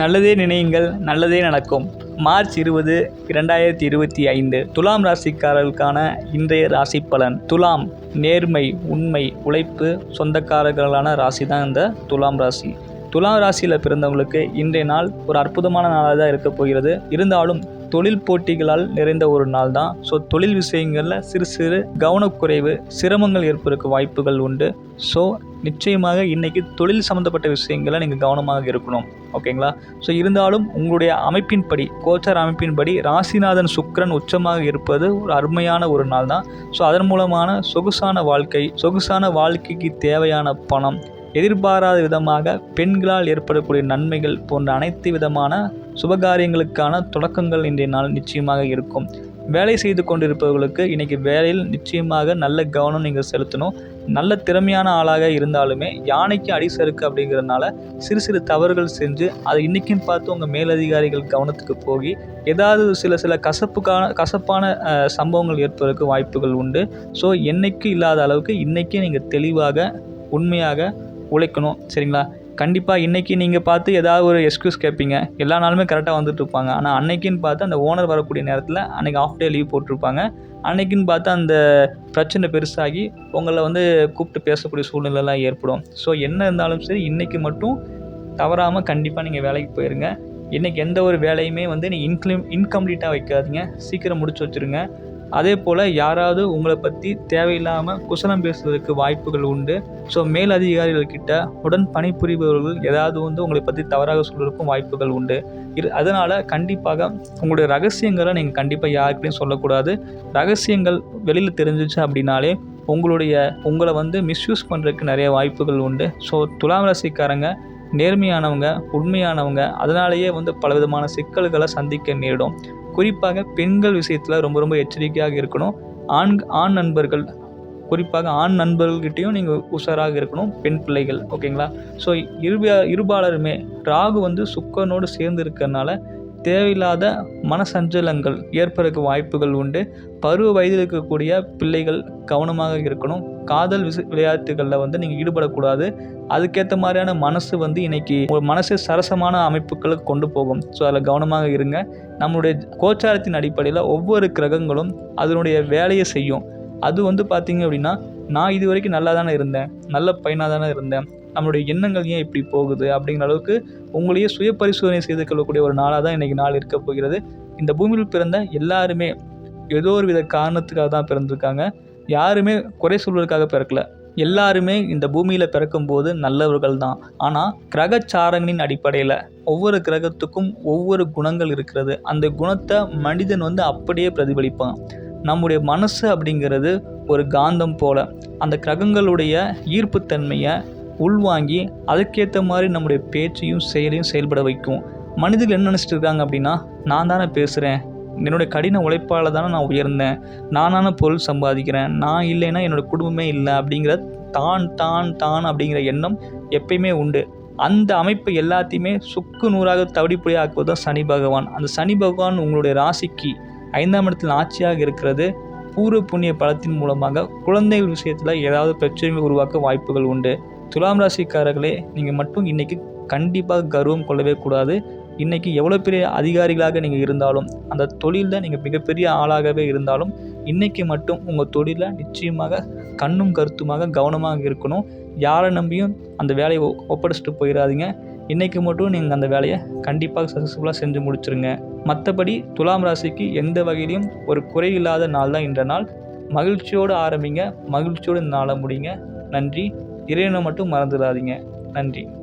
நல்லதே நினையுங்கள் நல்லதே நடக்கும். மார்ச் இருபது இரண்டாயிரத்தி இருபத்தி ஐந்து துலாம் ராசிக்காரர்களுக்கான இன்றைய ராசி பலன். துலாம் நேர்மை உண்மை உழைப்பு சொந்தக்காரர்களான ராசி தான் இந்த துலாம் ராசி. துலாம் ராசியில் பிறந்தவங்களுக்கு இன்றைய நாள் ஒரு அற்புதமான நாளாக தான் இருக்க போகிறது. இருந்தாலும் தொழில் போட்டிகளால் நிறைந்த ஒரு நாள் தான் ஸோ தொழில் விஷயங்களில் சிறு சிறு கவனக்குறைவு சிரமங்கள் ஏற்படுறதுக்கு வாய்ப்புகள் உண்டு. ஸோ நிச்சயமாக இன்றைக்கி தொழில் சம்மந்தப்பட்ட விஷயங்களை நீங்கள் கவனமாக இருக்கணும். ஓகேங்களா? ஸோ இருந்தாலும் உங்களுடைய அமைப்பின்படி கோச்சார் அமைப்பின்படி ராசிநாதன் சுக்கிரன் உச்சமாக இருப்பது ஒரு அருமையான ஒரு நாள் தான் ஸோ அதன் மூலமான சொகுசான வாழ்க்கை சொகுசான வாழ்க்கைக்கு தேவையான பணம் எதிர்பாராத விதமாக பெண்களால் ஏற்படக்கூடிய நன்மைகள் போன்ற அனைத்து விதமான சுபகாரியங்களுக்கான தொடக்கங்கள் இன்றைய நாள் நிச்சயமாக இருக்கும். வேலை செய்து கொண்டிருப்பவர்களுக்கு இன்றைக்கி வேலையில் நிச்சயமாக நல்ல கவனம் நீங்கள் செலுத்தணும். நல்ல திறமையான ஆளாக இருந்தாலுமே யானைக்கு அடி சறுக்கு அப்படிங்கிறதுனால சிறு சிறு தவறுகள் செஞ்சு அதை இன்றைக்கும் பார்த்து உங்கள் மேலதிகாரிகள் கவனத்துக்கு போய் ஏதாவது சில சில கசப்புக்கான கசப்பான சம்பவங்கள் ஏற்பதற்கு வாய்ப்புகள் உண்டு. ஸோ என்றைக்கு இல்லாத அளவுக்கு இன்றைக்கே நீங்கள் தெளிவாக உண்மையாக உழைக்கணும். சரிங்களா? கண்டிப்பாக இன்றைக்கி நீங்கள் பார்த்து ஏதாவது ஒரு எக்ஸ்கியூஸ் கேட்பீங்க எல்லா நாளுமே கரெக்டாக வந்துட்டு இருப்பாங்க. ஆனால் அன்னைக்குன்னு பார்த்து அந்த ஓனர் வரக்கூடிய நேரத்தில் அன்றைக்கி ஆஃப் டே லீவ் போட்டிருப்பாங்க. அன்னைக்குன்னு பார்த்து அந்த பிரச்சனை பெருசாகி உங்களை வந்து கூப்பிட்டு பேசக்கூடிய சூழ்நிலைலாம் ஏற்படும். ஸோ என்ன இருந்தாலும் சரி இன்றைக்கி மட்டும் தவறாமல் கண்டிப்பாக நீங்கள் வேலைக்கு போயிருங்க. இன்றைக்கி எந்த ஒரு வேலையுமே வந்து நீங்கள் இன்க்ளீம் இன்கம்ப்ளீட்டாக வைக்காதீங்க. சீக்கிரம் முடிச்சு வச்சுருங்க. அதே போல் யாராவது உங்களை பற்றி தேவையில்லாமல் குசலம் பேசுவதற்கு வாய்ப்புகள் உண்டு. ஸோ மேல் அதிகாரிகள்கிட்ட உடன் பணிபுரிபவர்கள் ஏதாவது வந்து உங்களை பற்றி தவறாக சொல்வதற்கும் வாய்ப்புகள் உண்டு. இது அதனால் கண்டிப்பாக உங்களுடைய ரகசியங்களை நீங்கள் கண்டிப்பாக யாருக்கிட்டையும் சொல்லக்கூடாது. ரகசியங்கள் வெளியில் தெரிஞ்சிச்சு அப்படின்னாலே உங்களுடைய உங்களை வந்து மிஸ்யூஸ் பண்ணுறதுக்கு நிறைய வாய்ப்புகள் உண்டு. ஸோ துலாம் ராசிக்காரங்க நேர்மையானவங்க உண்மையானவங்க அதனாலேயே வந்து பலவிதமான சிக்கல்களை சந்திக்க நேரிடும். குறிப்பாக பெண்கள் விஷயத்தில் ரொம்ப ரொம்ப எச்சரிக்கையாக இருக்கணும். ஆண் ஆண் நண்பர்கள் குறிப்பாக ஆண் நண்பர்கள்கிட்டையும் நீங்கள் உஷாராக இருக்கணும் பெண் பிள்ளைகள் ஓகேங்களா? ஸோ இருபா இருபாலருமே ராகு வந்து சுக்கரனோடு சேர்ந்து இருக்கிறதுனால தேவையில்லாத மனசஞ்சலங்கள் ஏற்படுறதுக்கு வாய்ப்புகள் உண்டு. பருவ வயதில் இருக்கக்கூடிய பிள்ளைகள் கவனமாக இருக்கணும். காதல் விச விளையாட்டுகளில் வந்து நீங்கள் ஈடுபடக்கூடாது. அதுக்கேற்ற மாதிரியான மனசு வந்து இன்னைக்கு ஒரு மனசு சரசமான அமைப்புகளுக்கு கொண்டு போகும். ஸோ அதில் கவனமாக இருங்க. நம்மளுடைய கோச்சாரத்தின் அடிப்படையில் ஒவ்வொரு கிரகங்களும் அதனுடைய வேலையை செய்யும். அது வந்து பார்த்தீங்க அப்படின்னா நான் இது வரைக்கும் நல்லா தானே இருந்தேன். நல்ல பையனாக தானே இருந்தேன். நம்மளுடைய எண்ணங்கள் ஏன் இப்படி போகுது அப்படிங்கிற அளவுக்கு உங்களையே சுய பரிசோதனை செய்து கொள்ளக்கூடிய ஒரு நாளாக தான் இன்றைக்கி நாள் இருக்க போகிறது. இந்த பூமியில் பிறந்த எல்லாருமே ஏதோ ஒரு வித காரணத்துக்காக தான் பிறந்திருக்காங்க. யாருமே குறை சொல்வதற்காக பிறக்கல. எல்லாருமே இந்த பூமியில் பிறக்கும்போது நல்லவர்கள் தான். ஆனால் கிரகச்சாரங்களின் அடிப்படையில் ஒவ்வொரு கிரகத்துக்கும் ஒவ்வொரு குணங்கள் இருக்கிறது. அந்த குணத்தை மனிதன் வந்து அப்படியே பிரதிபலிப்பான். நம்முடைய மனசு அப்படிங்கிறது ஒரு காந்தம் போல. அந்த கிரகங்களுடைய ஈர்ப்புத்தன்மையை உள்வாங்கி அதுக்கேற்ற மாதிரி நம்முடைய பேச்சையும் செயலையும் செயல்பட வைக்கும். மனிதர்கள் என்ன நினச்சிட்டு இருக்காங்க அப்படின்னா நான் தானே பேசுகிறேன் என்னுடைய கடின உழைப்பால் தானே நான் உயர்ந்தேன். நானான பொருள் சம்பாதிக்கிறேன். நான் இல்லைன்னா என்னோட குடும்பமே இல்லை அப்படிங்கிற தான் தான் தான் அப்படிங்கிற எண்ணம் எப்பயுமே உண்டு. அந்த அமைப்பு எல்லாத்தையுமே சுக்கு நூறாக தவிடிப்பொடி ஆக்குவது தான் சனி பகவான். அந்த சனி பகவான் உங்களுடைய ராசிக்கு ஐந்தாம் இடத்தில் ஆட்சியாக இருக்கிறது. பூர்வ புண்ணிய பலத்தின் மூலமாக குழந்தைகள் விஷயத்தில் ஏதாவது பிரச்சனைகள் உருவாக்க வாய்ப்புகள் உண்டு. துலாம் ராசிக்காரர்களே நீங்கள் மட்டும் இன்றைக்கி கண்டிப்பாக கர்வம் கொள்ளவே கூடாது. இன்றைக்கி எவ்வளோ பெரிய அதிகாரிகளாக நீங்கள் இருந்தாலும் அந்த தொழிலில் நீங்கள் மிகப்பெரிய ஆளாகவே இருந்தாலும் இன்றைக்கி மட்டும் உங்கள் தொழிலில் நிச்சயமாக கண்ணும் கருத்துமாக கவனமாக இருக்கணும். யாரை நம்பியும் அந்த வேலையை ஒப்படைச்சிட்டு போயிடாதீங்க. இன்றைக்கி மட்டும் நீங்கள் அந்த வேலையை கண்டிப்பாக சக்ஸஸ்ஃபுல்லாக செஞ்சு முடிச்சிருங்க. மற்றபடி துலாம் ராசிக்கு எந்த வகையிலையும் ஒரு குறை இல்லாத நாள் தான் இன்ற நாள். மகிழ்ச்சியோடு ஆரம்பிங்க மகிழ்ச்சியோடு இந்த நாளை முடிங்க. நன்றி. இறைவனை மட்டும் மறந்துடாதீங்க. நன்றி.